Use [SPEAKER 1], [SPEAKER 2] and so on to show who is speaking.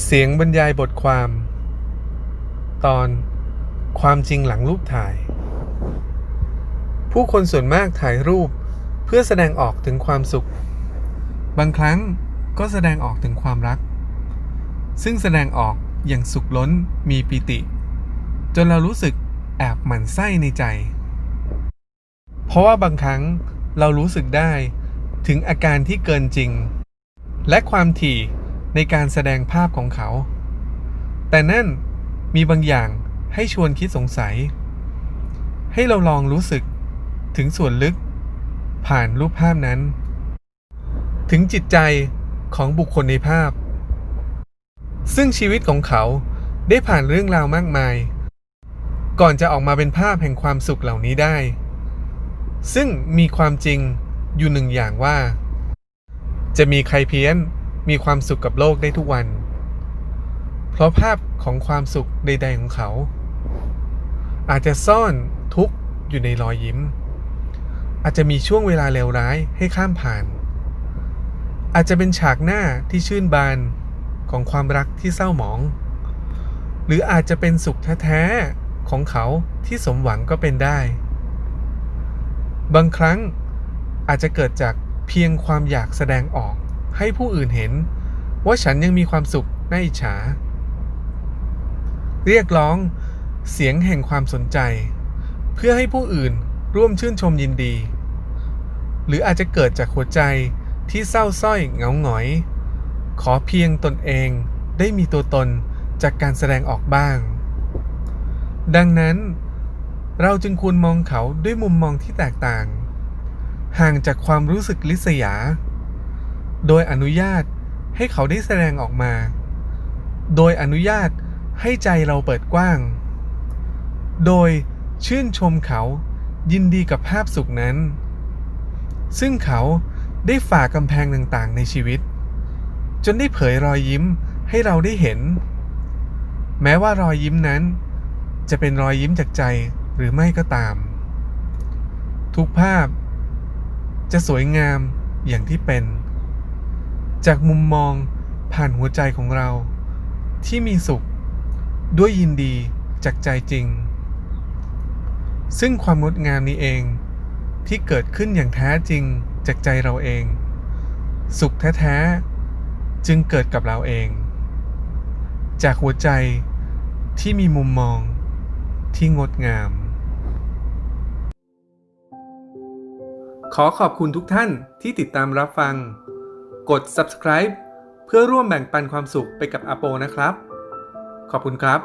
[SPEAKER 1] เสียงบรรยายบทความ ตอนความจริงหลังรูปถ่าย ผู้คนส่วนมากถ่ายรูปเพื่อแสดงออกถึงความสุข บางครั้งก็แสดงออกถึงความรัก ซึ่งแสดงออกอย่างสุขล้นมีปิติ จนเรารู้สึกแอบหมั่นไส้ในใจ เพราะว่าบางครั้งเรารู้สึกได้ถึงอาการที่เกินจริง และความถี่ ในการแสดงภาพของเขา แต่นั่นมีบางอย่างให้ชวนคิดสงสัย ให้เราลองรู้สึกถึงส่วนลึก ผ่านรูปภาพนั้น ถึงจิตใจของบุคคลในภาพ ซึ่งชีวิตของเขาได้ผ่านเรื่องราวมากมาย ก่อนจะออกมาเป็นภาพแห่งความสุขเหล่านี้ได้ ซึ่งมีความจริงอยู่หนึ่งอย่างว่า จะมีใครเพี้ยน มีความสุขกับโลกได้ทุกวัน เพราะภาพของความสุขใด ๆ ของเขา อาจจะซ่อนทุกข์อยู่ในรอยยิ้ม อาจจะมีช่วงเวลาเลวร้ายให้ข้ามผ่าน อาจจะเป็นฉากหน้าที่ชื่นบานของความรักที่เศร้าหมอง หรืออาจจะเป็นสุขแท้ๆของเขาที่สมหวังก็เป็นได้ บางครั้งอาจจะเกิดจากเพียงความอยากแสดงออก ให้ผู้อื่นเห็น ว่าฉันยังมีความสุขน่าอิจฉา เรียกร้องเสียงแห่งความสนใจ เพื่อให้ผู้อื่นร่วมชื่นชมยินดี หรืออาจจะเกิดจากหัวใจที่เศร้าสร้อยเหงาหงอย ขอเพียงตนเองได้มีตัวตนจากการแสดงออกบ้าง ดังนั้น เราจึงควรมองเขาด้วยมุมมองที่แตกต่าง ห่างจากความรู้สึกลิษยา โดยอนุญาตให้เขาได้แสดงออกมา โดยอนุญาตให้ใจเราเปิดกว้าง โดยชื่นชมเขายินดีกับภาพสุขนั้น ซึ่งเขาได้ฝ่ากำแพงต่างๆในชีวิต จนได้เผยรอยยิ้มให้เราได้เห็น แม้ว่ารอยยิ้มนั้น จะเป็นรอยยิ้มจากใจหรือไม่ก็ตาม ทุกภาพ จะสวยงามอย่างที่เป็น จากมุมมองผ่านหัวใจของเรา ที่มีสุข ด้วยยินดีจากใจจริง ซึ่งความงดงามนี้เองที่เกิดขึ้นอย่างแท้จริงจากใจเราเอง สุขแท้ๆจึงเกิดกับเราเอง จากหัวใจที่มีมุมมองที่งดงาม ขอขอบคุณทุกท่านที่ติดตามรับฟัง กด subscribe เพื่อร่วมแบ่งปันความสุขไปกับอาโปนะครับ ขอบคุณครับ